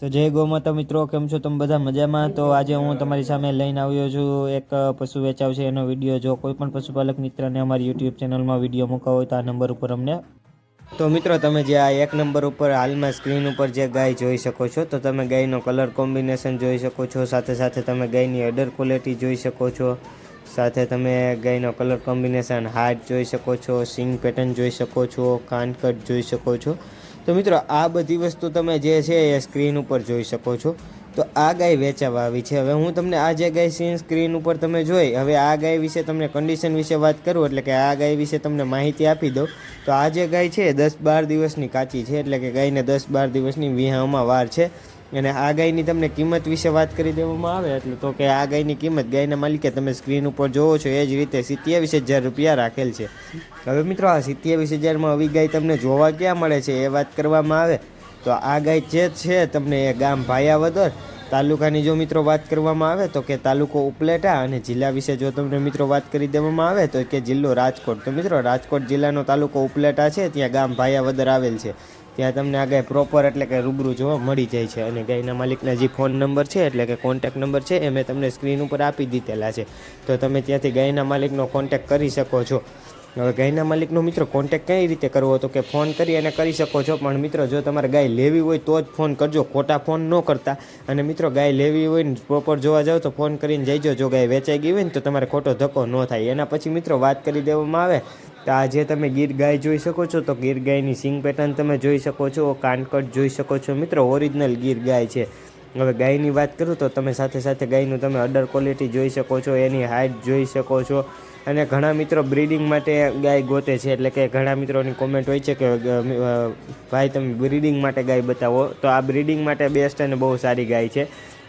તો જય ગૌમાતા મિત્રો, કેમ છો તમે બધા મજામાં? તો આજે હું તમારી સામે લઈને આવ્યો છું એક પશુ વેચાવ છે એનો વીડિયો. જો કોઈ પણ પશુપાલક મિત્રને અમારી યુટ્યુબ ચેનલમાં વીડિયો મૂકવા હોય તો આ નંબર ઉપર અમને. તો મિત્રો, તમે જે આ એક નંબર ઉપર હાલમાં સ્ક્રીન ઉપર જે ગાય જોઈ શકો છો, તો તમે ગાયનો કલર કોમ્બિનેશન જોઈ શકો છો. સાથે સાથે તમે ગાયની અડર ક્વોલિટી જોઈ શકો છો. સાથે તમે ગાયનો કલર કોમ્બિનેશન હાર્ટ જોઈ શકો છો, સિંગ પેટર્ન જોઈ શકો છો કાનકટ જોઈ શકો છો. તો મિત્રો, આ બધી વસ્તુ તમે જે છે એ સ્ક્રીન ઉપર જોઈ શકો છો. તો આ ગાય વેચાવા આવી છે. હવે હું તમને આ જે ગાય સીન સ્ક્રીન ઉપર તમે જોઈ, હવે આ ગાય વિશે તમને કન્ડિશન વિશે વાત કરું, એટલે કે આ ગાય વિશે તમને માહિતી આપી દઉં. તો આ જે ગાય છે દસ બાર દિવસની કાચી છે, એટલે કે ગાયને દસ બાર દિવસની વિહામાં વાર છે. અને આ ગાયની તમને કિંમત વિશે વાત કરી દેવામાં આવે એટલે તો કે આ ગાયની કિંમત ગાયના માલિકે તમે સ્ક્રીન ઉપર જોવો છો, એ જ રીતે સિત્યાવીસ હજાર રૂપિયા રાખેલ છે. હવે મિત્રો આ સિત્યાવીસ હજારમાં આવી ગાય તમને જોવા ક્યાં મળે છે એ વાત કરવામાં આવે. તો આ ગાય જે છે તમને એ ગામ ભાયાવદર તાલુકાની જો મિત્રો વાત કરવામાં આવે તો કે તાલુકો ઉપલેટા અને જિલ્લા વિશે જો તમને મિત્રો વાત કરી દેવામાં આવે તો કે જિલ્લો રાજકોટ. તો મિત્રો રાજકોટ જિલ્લાનો તાલુકો ઉપલેટા છે, ત્યાં ગામ ભાયાવદર આવેલ છે. ત્યાં તમને આ ગાય પ્રોપર એટલે કે રૂબરૂ જોવા મળી જાય છે. અને ગાયના માલિકના જે ફોન નંબર છે એટલે કે કોન્ટેક નંબર છે, એ મેં તમને સ્ક્રીન ઉપર આપી દીધેલા છે. તો તમે ત્યાંથી ગાયના માલિકનો કોન્ટેક કરી શકો છો. હવે ગાયના માલિકનો મિત્રો કોન્ટેક કઈ રીતે કરવો તો કે ફોન કરી અને કરી શકો છો. પણ મિત્રો, જો તમારે ગાય લેવી હોય તો જ ફોન કરજો. ખોટા ફોન ન કરતા. અને મિત્રો, ગાય લેવી હોય ને પ્રોપર જોવા જાઓ તો ફોન કરીને જઈજો. જો ગાય વેચાઈ ગઈ હોય ને તો તમારે ખોટો ધક્કો ન થાય. એના પછી મિત્રો, વાત કરી દેવામાં આવે. તો આજે તમે ગીર ગાય જોઈ શકો છો, તો ગીર ગાયની સિંગ પેટર્ન તમે જોઈ શકો છો. કાનકટ જોઈ શકો છો મિત્રો. ઓરિજિનલ ગીર ગાય છે. હવે ગાયની વાત કરું તો તમે સાથે સાથે ગાયનું તમે અડર ક્વોલિટી જોઈ શકો છો. એની હાઇટ જોઈ શકો છો. અને ઘણા મિત્રો બ્રીડિંગ માટે ગાય ગોતે છે. એટલે કે ઘણા મિત્રોની કોમેન્ટ હોય છે કે ભાઈ તમે બ્રીડિંગ માટે ગાય બતાવો. તો આ બ્રીડિંગ માટે બેસ્ટ અને બહુ સારી ગાય છે.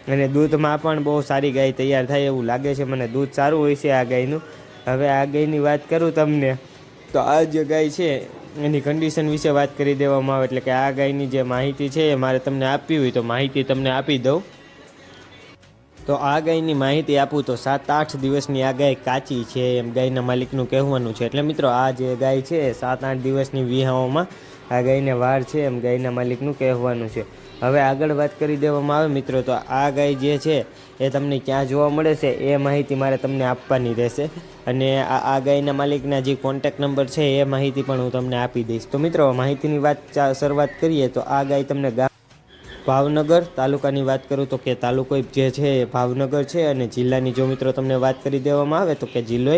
અને દૂધમાં પણ બહુ સારી ગાય તૈયાર થાય એવું લાગે છે. મને દૂધ સારું હોય છે આ ગાયનું. હવે આ ગાયની વાત કરું તમને. તો આ જે ગાય છે, એની કન્ડિશન વિશે વાત કરી દેવામાં આવે. એટલે કે આ ગાયની જે માહિતી છે એ મારે તમને આપવી હોય તો માહિતી તમને આપી દઉં. તો આ ગાયની માહિતી આપું તો સાત આઠ દિવસની આ ગાય કાચી છે એમ ગાયના માલિકનું કહેવાનું છે. એટલે મિત્રો આ જે ગાય છે, સાત આઠ દિવસની વિહાઓમાં આ ગાયને વાર છે એમ ગાયના માલિકનું કહેવાનું છે. હવે આગળ વાત કરી દેવામાં આવે મિત્રો, તો આ ગાય જે છે એ તમને ક્યાં જોવા મળે છે એ માહિતી મારે તમને આપવાની રહેશે. અને આ આ ગાયના માલિકના જે કોન્ટેક નંબર છે એ માહિતી પણ હું તમને આપી દઈશ. તો મિત્રો માહિતીની વાત શરૂઆત કરીએ તો આ ગાય તમને ગામ ભાવનગર તાલુકાની વાત કરું તો કે તાલુકો જે છે એ ભાવનગર છે અને જિલ્લાની જો મિત્રો તમને વાત કરી દેવામાં આવે તો કે જિલ્લો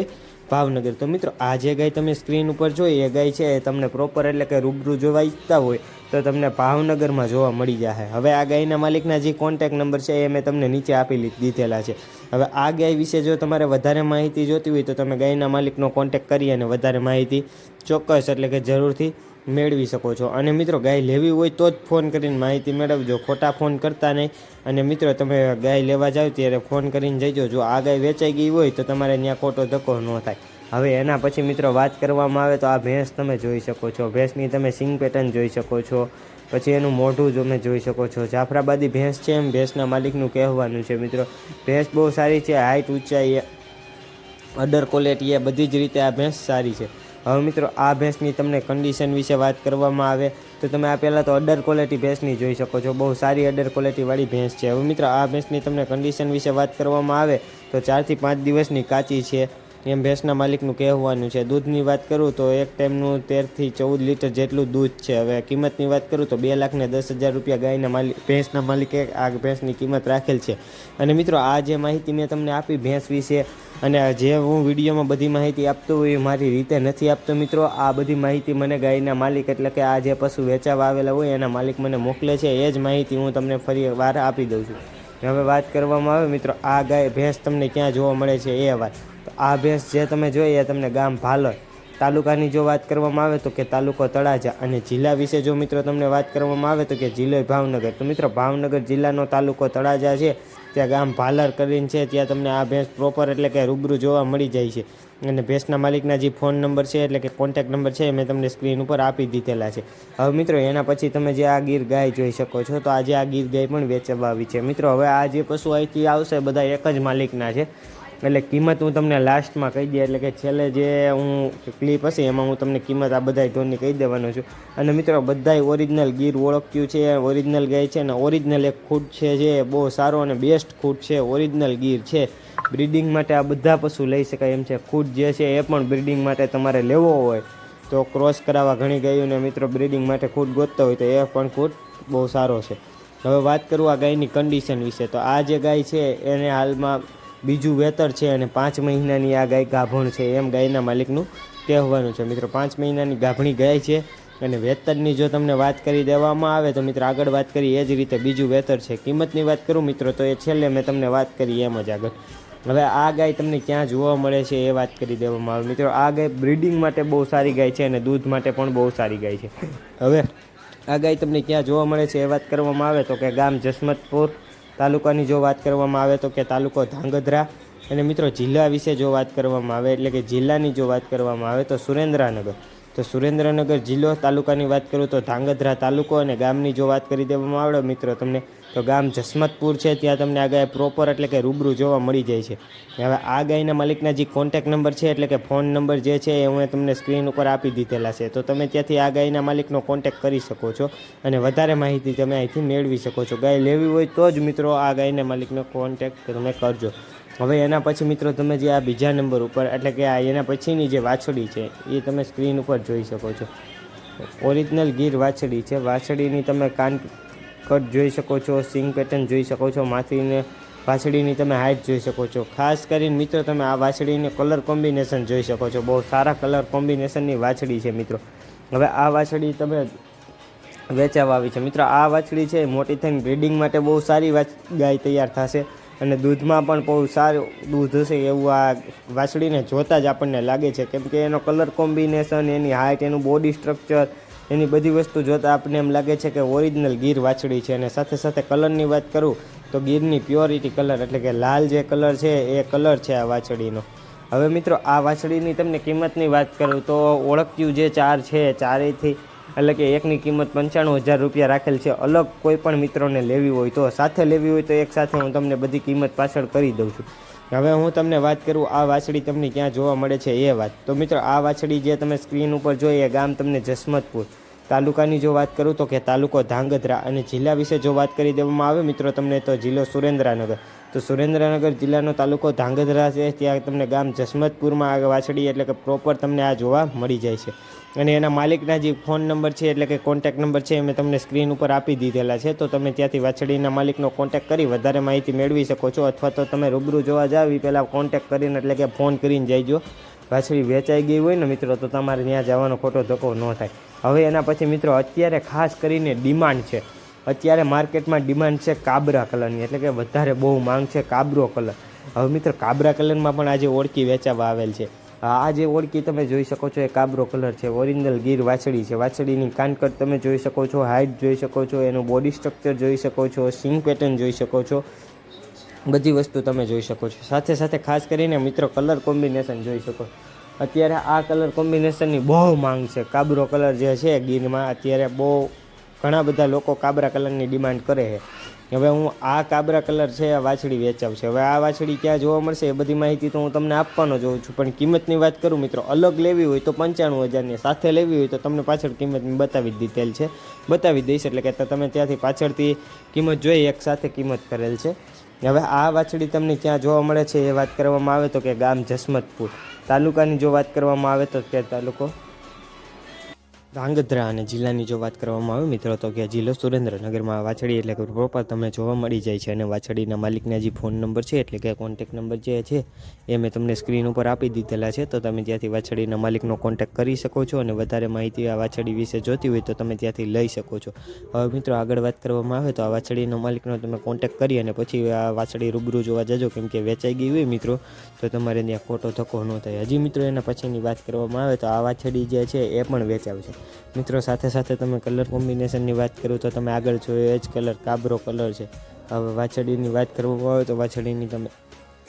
ભાવનગર. તો મિત્રો, આ જે ગાય તમે સ્ક્રીન ઉપર જોઈ, એ ગાય છે એ તમને પ્રોપર એટલે કે રૂબરૂ જોવા ઈચ્છતા હોય તો તમને ભાવનગરમાં જોવા મળી જશે હવે આ ગાયના માલિકના જે કોન્ટેક નંબર છે એ મેં તમને નીચે આપી દીધેલા છે. હવે આ ગાય વિશે જો તમારે વધારે માહિતી જોતી હોય તો તમે ગાયના માલિકનો કોન્ટેક કરી અને વધારે માહિતી ચોક્કસ એટલે કે જરૂરથી મેળવી શકો છો. અને મિત્રો, ગાય લેવી હોય તો જ ફોન કરીને માહિતી મેળવજો. ખોટા ફોન કરતા નહીં. અને મિત્રો, તમે ગાય લેવા જાવ ત્યારે ફોન કરીને જઈજો. જો આ ગાય વેચાઈ ગઈ હોય તો તમારે ત્યાં ખોટો ધક્કો ન થાય. હવે એના પછી મિત્રો, વાત કરવામાં આવે તો આ ભેંસ તમે જોઈ શકો છો. ભેંસની તમે સિંગ પેટર્ન જોઈ શકો છો. પછી એનું મોઢું તમે જોઈ શકો છો. જાફરાબાદી ભેંસ છે એમ ભેંસના માલિકનું કહેવાનું છે મિત્રો. ભેંસ બહુ સારી છે હાઇટ ઊંચાઈ, અડર ક્વોલિટી એ બધી જ રીતે આ ભેંસ સારી છે. હવે મિત્રો, આ ભેંસની તમને કન્ડિશન વિશે વાત કરવામાં આવે, તો તમે આ પહેલાં તો અડર ક્વોલિટી ભેંસની જોઈ શકો છો. બહુ સારી અડર ક્વોલિટીવાળી ભેંસ છે. હવે મિત્રો, આ ભેંસની તમને કન્ડિશન વિશે વાત કરવામાં આવે, તો ચારથી પાંચ દિવસની કાચી છે. એમ ભેંસના માલિકનું કહેવાનું છે. દૂધની વાત કરું તો એક ટાઈમનું તેરથી ચૌદ લીટર જેટલું દૂધ છે. હવે કિંમતની વાત કરું તો બે લાખને દસ હજાર રૂપિયા ગાયના માલિક, ભેંસના માલિકે આ ભેંસની કિંમત રાખેલ છે. અને મિત્રો, આ જે માહિતી મેં તમને આપી ભેંસ વિશે અને જે હું વિડીયોમાં બધી માહિતી આપતો હોય એ મારી રીતે નથી આપતો મિત્રો. આ બધી માહિતી મને ગાયના માલિક એટલે કે આ જે પશુ વેચાવા આવેલા હોય એના માલિક મને મોકલે છે. એ જ માહિતી હું તમને ફરી વાર આપી દઉં છું. હવે વાત કરવામાં આવે મિત્રો, આ ગાય, ભેંસ તમને ક્યાં જોવા મળે છે એ વાત. આ ભેંસ જે તમે જોઈએ તમને ગામ ભાલોર તાલુકાની જો વાત કરવામાં આવે તો કે તાલુકો તળાજા અને જિલ્લા વિશે જો મિત્રો તમને વાત કરવામાં આવે તો કે જિલ્લો ભાવનગર. તો મિત્રો ભાવનગર જિલ્લાનો તાલુકો તળાજા છે, ત્યાં ગામ ભાલર કરીને છે, ત્યાં તમને આ ભેંસ પ્રોપર એટલે કે રૂબરૂ જોવા મળી જાય છે. અને ભેંસના માલિકના જે ફોન નંબર છે એટલે કે કોન્ટેક નંબર છે મેં તમને સ્ક્રીન ઉપર આપી દીધેલા છે. હવે મિત્રો એના પછી તમે જે આ ગીર ગાય જોઈ શકો છો, તો આજે આ ગીર ગાય પણ વેચવા આવી છે. મિત્રો હવે આ જે પશુ અહીંથી આવશે બધા એક જ માલિકના છે. એટલે કિંમત હું તમને લાસ્ટમાં કહી દે, એટલે કે છેલ્લે જે હું ક્લિપ હશે એમાં હું તમને કિંમત આ બધા ઢોરની કહી દેવાનો છું. અને મિત્રો, બધાય ઓરિજિનલ ગીર ઓળખ્યું છે ઓરિજિનલ ગાય છે અને ઓરિજિનલ એક ખૂટ છે જે બહુ સારો અને બેસ્ટ ખૂટ છે ઓરિજિનલ ગીર છે. બ્રિડિંગ માટે આ બધા પશુ લઈ શકાય એમ છે. ખૂટ જે છે એ પણ બ્રિડિંગ માટે તમારે લેવો હોય. તો ક્રોસ કરાવવા ઘણી ગાયોને મિત્રો બ્રિડિંગ માટે ખૂટ ગોતતા હોય તો એ પણ ખૂટ બહુ સારો છે. હવે વાત કરું આ ગાયની કન્ડિશન વિશે. તો આ જે ગાય છે, એને હાલમાં બીજું વેતર છે અને પાંચ મહિનાની આ ગાય ગાભણ છે, એમ ગાયના માલિકનું કહેવાનું છે. મિત્રો, પાંચ મહિનાની ગાભણી ગાય છે અને વેતરની જો તમને વાત કરી દેવામાં આવે તો મિત્રો, આગળ વાત કરી એ જ રીતે બીજું વેતર છે. કિંમતની વાત કરું મિત્રો, તો એ છેલ્લે મેં તમને વાત કરી એમ જ આગળ. હવે આ ગાય તમને ક્યાં જોવા મળે છે એ વાત કરી દેવામાં આવે. મિત્રો, આ ગાય બ્રીડિંગ માટે બહુ સારી ગાય છે અને દૂધ માટે પણ બહુ સારી ગાય છે. હવે આ ગાય તમને ક્યાં જોવા મળે છે એ વાત કરવામાં આવે તો કે ગામ જસમતપુર તાલુકાની જો વાત કરવામાં આવે તો કે તાલુકો ધાંગધ્રા. અને મિત્રો, જિલ્લા વિશે જો વાત કરવામાં આવે, એટલે કે જિલ્લાની જો વાત કરવામાં આવે તો સુરેન્દ્રનગર. તો સુરેન્દ્રનગર જિલ્લો, તાલુકાની વાત કરું તો ધાંગધ્રા તાલુકો અને ગામની જો વાત કરી દેવામાં આવે, મિત્રો, તમને તો ગામ જસમતપુર છે, ત્યાં તમને આ ગાય પ્રોપર એટલે કે રૂબરૂ જોવા મળી જાય છે. હવે આ ગાયના માલિકના જે કોન્ટેક નંબર છે, એટલે કે ફોન નંબર જે છે, એ હું તમને સ્ક્રીન ઉપર આપી દીધેલા છે. તો તમે ત્યાંથી આ ગાયના માલિકનો કોન્ટેક કરી શકો છો અને વધારે માહિતી તમે અહીંથી મેળવી શકો છો. ગાય લેવી હોય તો જ મિત્રો આ ગાયના માલિકનો કોન્ટેક તમે કરજો. હવે એના પછી મિત્રો તમે જે આ બીજા નંબર ઉપર, એટલે કે આ એના પછીની જે વાછડી છે, એ તમે સ્ક્રીન ઉપર જોઈ શકો છો. ઓરિજિનલ ગીર વાછડી છે. વાછડીની તમે કાન કટ જોઈ શકો છો, સિંગ પેટર્ન જોઈ શકો છો, માથીને વાછડીની તમે હાઇટ જોઈ શકો છો. ખાસ કરીને મિત્રો તમે આ વાછડીને કલર કોમ્બિનેશન જોઈ શકો છો. બહુ સારા કલર કોમ્બિનેશનની વાછડી છે મિત્રો. હવે આ વાછડી તમે વેચાવા આવી છે. મિત્રો, આ વાછડી છે, મોટી થઈને બ્રિડિંગ માટે બહુ સારી ગાય તૈયાર થશે અને દૂધમાં પણ બહુ સારું દૂધ હશે એવું આ વાછડીને જોતાં જ આપણને લાગે છે. કેમ કે એનો કલર કોમ્બિનેશન એની હાઇટ એનું બોડી સ્ટ્રક્ચર એની બધી વસ્તુ જોતાં આપણને એમ લાગે છે કે ઓરિજિનલ ગીર વાછડી છે અને સાથે સાથે કલરની વાત કરું, તો ગીરની પ્યોરિટી કલર એટલે કે લાલ જે કલર છે એ કલર છે આ વાછડીનો. હવે મિત્રો, આ વાછડીની તમને કિંમતની વાત કરું, તો ઓળખ્યું જે ચાર છે, ચારેયથી એટલે કે એકની કિંમત પંચાણું હજાર રૂપિયા રાખેલ છે. અલગ કોઈ પણ મિત્રોને લેવી હોય તો સાથે લેવી હોય તો એક સાથે હું તમને બધી કિંમત પાછળ કરી દઉં છું. હવે હું તમને વાત કરું, આ વાછડી તમને ક્યાં જોવા મળે છે એ વાત. તો મિત્રો, આ વાછડી જે તમે સ્ક્રીન ઉપર જોઈ, એ ગામ તમને જસમતપુર તાલુકાની જો વાત કરું તો કે તાલુકો ધાંગધ્રા અને જિલ્લા વિશે જો વાત કરી દેવામાં આવે મિત્રો, તમને તો જિલ્લો સુરેન્દ્રનગર. તો સુરેન્દ્રનગર જિલ્લાનો તાલુકો ધાંગધ્રા છે, ત્યાં તમને ગામ જસમતપુરમાં આ વાછડી એટલે કે પ્રોપર તમને આ જોવા મળી જાય છે. અને એના માલિકના જે ફોન નંબર છે, એટલે કે કોન્ટેક નંબર છે, એ મેં તમને સ્ક્રીન ઉપર આપી દીધેલા છે. તો તમે ત્યાંથી વાછડીના માલિકનો કોન્ટેક કરી વધારે માહિતી મેળવી શકો છો, અથવા તો તમે રૂબરૂ જોવા જાવ એ પહેલાં કોન્ટેક કરીને, એટલે કે ફોન કરીને જઈજો વાછડી વેચાઈ ગઈ હોય ને મિત્રો, તો તમારે ત્યાં જવાનો ખોટો ધક્કો ન થાય. હવે એના પછી મિત્રો, અત્યારે ખાસ કરીને ડિમાન્ડ છે. અત્યારે માર્કેટમાં ડિમાન્ડ છે કાબરા કલરની, એટલે કે વધારે બહુ માંગ છે કાબરો કલર. હવે મિત્રો, કાબરા કલરમાં પણ આજે ઓળખી વેચાવા આવેલ છે. આ જે ઓળખી તમે જોઈ શકો છો, એ કાબરો કલર છે, ઓરિજિનલ ગીર વાછડી છે. વાછડીની કાનકટ તમે જોઈ શકો છો હાઇટ જોઈ શકો છો, એનું બોડી સ્ટ્રક્ચર જોઈ શકો છો સિંગ પેટર્ન જોઈ શકો છો, બધી વસ્તુ તમે જોઈ શકો છો. સાથે સાથે ખાસ કરીને મિત્રો કલર કોમ્બિનેશન જોઈ શકો. અત્યારે આ કલર કોમ્બિનેશનની બહુ માંગ છે. કાબરો કલર જે છે ગીરમાં, અત્યારે બહુ ઘણા બધા લોકો કાબરા કલરની ડિમાન્ડ કરે છે. હવે હું આ કાબરા કલર છે, આ વાછડી વેચાવશે હવે આ વાછડી ક્યાં જોવા મળશે એ બધી માહિતી તો હું તમને આપવાનો જોઉં છું. પણ કિંમતની વાત કરું મિત્રો, અલગ લેવી હોય તો પંચાણું હજારની સાથે લેવી હોય તો તમને પાછળ કિંમત બતાવી દીધેલ છે. બતાવી દઈશ, એટલે કે તમે ત્યાંથી પાછળથી કિંમત જોઈ એક સાથે કિંમત કરેલ છે. હવે આ વાછડી તમને ક્યાં જોવા મળે છે એ વાત કરવામાં આવે તો કે ગામ જસમતપુર. તાલુકાની જો વાત કરવામાં આવે તો કે તાલુકો? ધાંગધ્રા અને જિલ્લાની જો વાત કરવામાં આવે, મિત્રો, તો કે જિલ્લો સુરેન્દ્રનગરમાં વાછડી એટલે કે પ્રોપર તમને જોવા મળી જાય છે અને વાછડીના માલિકના જે ફોન નંબર છે, એટલે કે કોન્ટેક નંબર જે છે, એ મેં તમને સ્ક્રીન ઉપર આપી દીધેલા છે. તો તમે ત્યાંથી વાછડીના માલિકનો કોન્ટેક કરી શકો છો અને વધારે માહિતી આ વાછડી વિશે જોતી હોય તો તમે ત્યાંથી લઈ શકો છો. હવે મિત્રો, આગળ વાત કરવામાં આવે તો આ વાછડીના માલિકનો તમે કોન્ટેક કરી અને પછી આ વાછડી રૂબરૂ જોવા જજો, કેમ કે વેચાઈ ગઈ હોય મિત્રો, તો તમારે ત્યાં ખોટો ધક્કો ન થાય. હજી મિત્રો, એના પછીની વાત કરવામાં આવે તો આ વાછડી જે છે, એ પણ વેચાવશે મિત્રો, સાથે સાથે તમે કલર કોમ્બિનેશનની વાત કરો તો તમે આગળ જોયો એ જ કલર કાબરો કલર છે. હવે વાછડીની વાત કરવામાં આવે તો વાછડીની તમે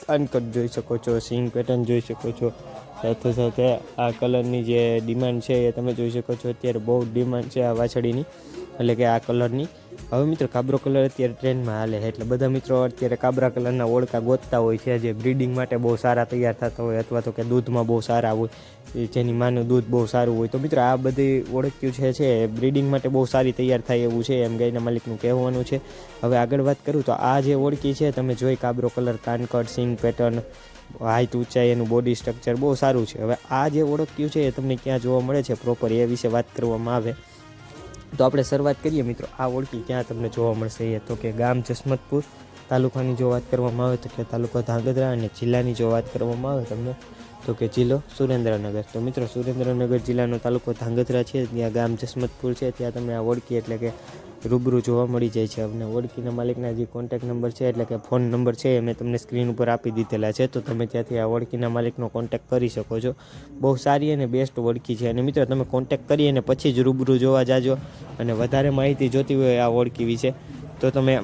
અનકટ જોઈ શકો છો સિંગ પેટર્ન જોઈ શકો છો. સાથે સાથે આ કલરની જે ડિમાન્ડ છે એ તમે જોઈ શકો છો, અત્યારે બહુ ડિમાન્ડ છે આ વાછડીની એટલે કે આ કલરની. હવે મિત્રો કાબરો કલર અત્યારે ટ્રેન્ડમાં હાલે છે. એટલે બધા મિત્રો અત્યારે કાબરા કલરના ઓળકા ગોતતા હોય છે. જે બ્રીડિંગ માટે બહુ સારા તૈયાર થતા હોય અથવા તો કે દૂધમાં બહુ સારા હોય, જેની માનું દૂધ બહુ સારું હોય. તો મિત્રો આ બધી ઓળખ્યું છે છે બ્રીડિંગ માટે બહુ સારી તૈયાર થાય એવું છે એમ ગાયના માલિકનું કહેવાનું છે. હવે આગળ વાત કરું તો આ જે ઓળખી છે, તમે જોઈ કાબરો કલર કાનકડ સિંગ પેટર્ન હાઈટ ઊંચાઈ એનું બોડી સ્ટ્રક્ચર બહુ સારું છે. હવે આ જે ઓળખ્યું છે એ તમને ક્યાં જોવા મળે છે પ્રોપર એ વિશે વાત કરવામાં આવે. તો આપણે શરૂઆત કરીએ મિત્રો. આ ઓળખી ક્યાં તમને જોવા મળશે એ? તો કે ગામ જસમતપુર તાલુકાની જો વાત કરવામાં આવે તો કે તાલુકો ધાંગધ્રા અને જિલ્લાની જો વાત કરવામાં આવે તમને તો કે જિલ્લો સુરેન્દ્રનગર. તો મિત્રો, સુરેન્દ્રનગર જિલ્લાનો તાલુકો ધાંગધ્રા છે, ત્યાં ગામ જસમતપુર છે, ત્યાં તમને આ ઓળખી એટલે કે રૂબરૂ જોવા મળી જાય છે. અને ઓળખીના માલિકના જે કોન્ટેક નંબર છે, એટલે કે ફોન નંબર છે, એ મેં તમને સ્ક્રીન ઉપર આપી દીધેલા છે. તો તમે ત્યાંથી આ ઓળખીના માલિકનો કોન્ટેક કરી શકો છો. બહુ સારી અને બેસ્ટ ઓળખી છે. અને મિત્રો, તમે કોન્ટેક કરી અને પછી જ રૂબરૂ જોવા જાજો અને વધારે માહિતી જોતી હોય આ ઓળખી વિશે તો તમે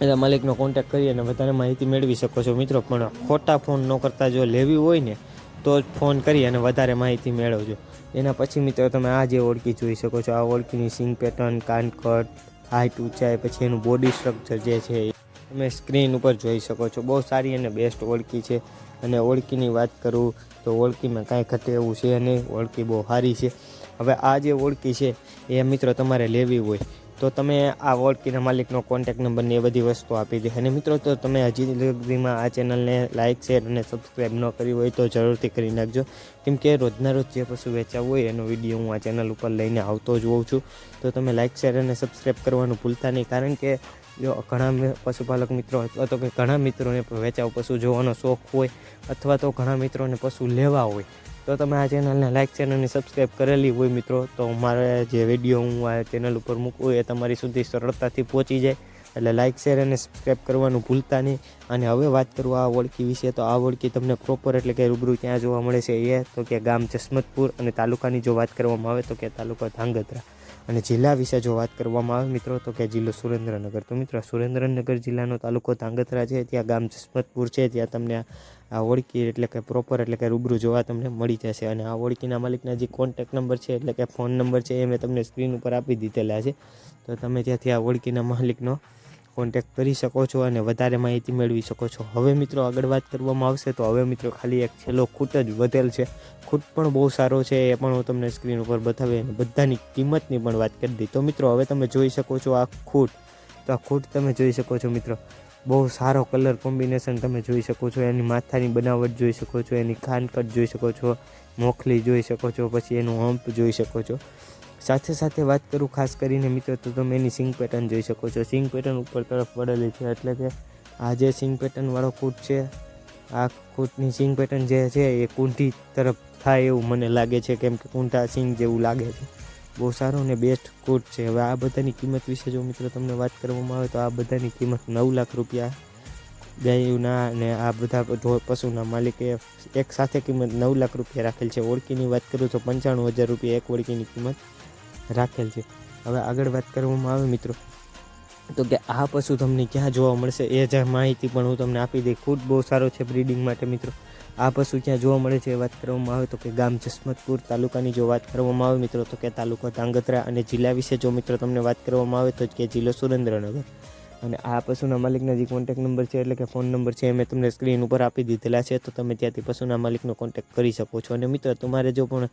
એના માલિકનો કોન્ટેક કરી અને વધારે માહિતી મેળવી શકો છો. મિત્રો, પણ ખોટા ફોન ન કરતા જો લેવી હોય ને તો જ ફોન કરી અને વધારે માહિતી મેળવજો. એના પછી મિત્રો તમે આ જે ઓળખી જોઈ શકો છો, આ ઓળખીની સિંગ પેટર્ન, કાનકટ, હાઈટ, ઊંચાઈ, પછી એનું બોડી સ્ટ્રક્ચર જે છે તમે સ્ક્રીન ઉપર જોઈ શકો છો. બહુ સારી અને બેસ્ટ ઓળખી છે. અને ઓળખીની વાત કરું તો ઓળખીમાં કાંઈ ઘટે એવું છે નહીં, ઓળખી બહુ સારી છે. હવે આ જે ઓળખી છે એ મિત્રો તમારે લેવી હોય તો તમે આ ઓળખીના માલિકનો કોન્ટેક નંબર ને એ બધી વસ્તુ આપી દે. અને મિત્રો, તો તમે હજી સુધીમાં આ ચેનલને લાઇક શેર અને સબસ્ક્રાઈબ ન કરી હોય તો જરૂરથી કરી નાખજો. કેમ કે રોજના રોજ જે પશુ વેચાવું હોય એનો વીડિયો હું આ ચેનલ ઉપર લઈને આવતો જ હોઉં છું. તો તમે લાઇક શેર અને સબસ્ક્રાઈબ કરવાનું ભૂલતા નહીં. કારણ કે જો ઘણા પશુપાલક મિત્રો અથવા તો કે ઘણા મિત્રોને વેચાવ પશુ જોવાનો શોખ હોય અથવા તો ઘણા મિત્રોને પશુ લેવા હોય તો તમે આ ચેનલને લાઇક ચેનલને સબસ્ક્રાઈબ કરેલી હોય મિત્રો, તો મારે જે વીડિયો હું આ ચેનલ ઉપર મૂકું એ તમારી સુધી સરળતાથી પહોંચી જાય. એટલે લાઇક શેર અને સબસ્ક્રાઈબ કરવાનું ભૂલતા નહીં. અને હવે વાત કરું આ ઓળખી વિશે, તો આ ઓળખી તમને પ્રોપર એટલે કે રૂબરૂ ક્યાં જોવા મળે છે એ, તો કે ગામ જસમતપુર અને તાલુકાની જો વાત કરવામાં આવે તો કે તાલુકો ધાંગધ્રા. અને જિલ્લા વિશે જો વાત કરવામાં આવે મિત્રો, તો કે જિલ્લો સુરેન્દ્રનગર. તો મિત્રો, સુરેન્દ્રનગર જિલ્લાનો તાલુકો ધાંગધ્રા છે, ત્યાં ગામ જસમતપુર છે, ત્યાં તમને આ- ઓળખી એટલે કે પ્રોપર એટલે કે રૂબરૂ જોવા તમને મળી જશે. અને આ ઓળખીના માલિકના જે કોન્ટેક નંબર છે એટલે કે ફોન નંબર છે એ મેં તમને સ્ક્રીન ઉપર આપી દીધેલા છે. તો તમે ત્યાંથી આ ઓળખીના માલિકનો કોન્ટેક કરી શકો છો અને વધારે માહિતી મેળવી શકો છો. હવે મિત્રો આગળ વાત કરવામાં આવશે તો હવે મિત્રો ખાલી એક છેલ્લો ખૂટ જ વધેલ છે. ખૂટ પણ બહુ સારો છે એ પણ હું તમને સ્ક્રીન ઉપર બતાવી અને બધાની કિંમતની પણ વાત કરી દઈ તો મિત્રો હવે તમે જોઈ શકો છો આ ખૂટ. તો આ ખૂટ તમે જોઈ શકો છો મિત્રો. બહુ સારો કલર કોમ્બિનેશન તમે જોઈ શકો છો. એની માથાની બનાવટ જોઈ શકો છો, એની ખાનકટ જોઈ શકો છો, મોખલી જોઈ શકો છો, પછી એનું હમ્પ જોઈ શકો છો. સાથે સાથે વાત કરું ખાસ કરીને મિત્રો, તો તમે એની સિંગ પેટર્ન જોઈ શકો છો. સિંગ પેટર્ન ઉપર તરફ પડેલી છે, એટલે કે આ જે સિંગ પેટર્નવાળો કૂટ છે, આ કૂટની સિંગ પેટર્ન જે છે એ કુંઠી તરફ થાય એવું મને લાગે છે, કેમ કે કુંઠા સિંગ જેવું લાગે છે. બહુ સારો અને બેસ્ટ કૂટ છે. હવે આ બધાની કિંમત વિશે જો મિત્રો તમને વાત કરવામાં આવે તો આ બધાની કિંમત નવ લાખ રૂપિયા ગાયના અને આ બધા પશુના માલિકે એક સાથે કિંમત નવ લાખ રૂપિયા રાખેલ છે. ઓળખીની વાત કરું તો પંચાણું હજાર રૂપિયા એક ઓળખીની કિંમત રાખેલ છે. હવે આગળ વાત કરવામાં આવે મિત્રો, તો કે આ પશુ તમને ક્યાં જોવા મળશે એ જ માહિતી પણ હું તમને આપી દઈ. ખૂબ બહુ સારો છે બ્રીડિંગ માટે મિત્રો. આ પશુ ક્યાં જોવા મળે છે વાત કરવામાં આવે તો કે ગામ જસમતપુર તાલુકાની જો વાત કરવામાં આવે મિત્રો તો કે તાલુકો ધાંગધ્રા અને જિલ્લા વિશે જો મિત્રો તમને વાત કરવામાં આવે તો કે જિલ્લો સુરેન્દ્રનગર. અને આ પશુના માલિકના જે કોન્ટેક નંબર છે એટલે કે ફોન નંબર છે મેં તમને સ્ક્રીન ઉપર આપી દીધેલા છે તો તમે ત્યાંથી પશુના માલિકનો કોન્ટેક કરી શકો છો. અને મિત્રો, તમારે જો પણ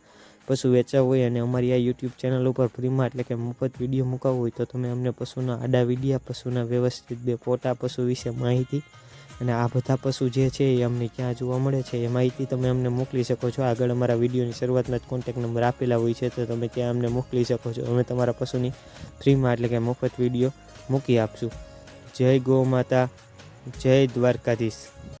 પશુ વેચાવું હોય અને અમારી આ યુટ્યુબ ચેનલ ઉપર ફ્રીમાં એટલે કે મફત વીડિયો મૂકાવવું હોય તો તમે અમને પશુના આડા વિડીયા, પશુના વ્યવસ્થિત બે ફોટા, પશુ વિશે માહિતી અને આ બધા પશુ જે છે એ અમને ક્યાં જોવા મળે છે, એ માહિતી તમે અમને મોકલી શકો છો. આગળ અમારા વિડીયોની શરૂઆતમાં જ કોન્ટેક નંબર આપેલા હોય છે, તો તમે ત્યાં અમને મોકલી શકો છો. અમે તમારા પશુની ફ્રીમાં એટલે કે મફત વીડિયો મૂકી આપશું. જય ગૌ માતા, જય દ્વારકાધીશ.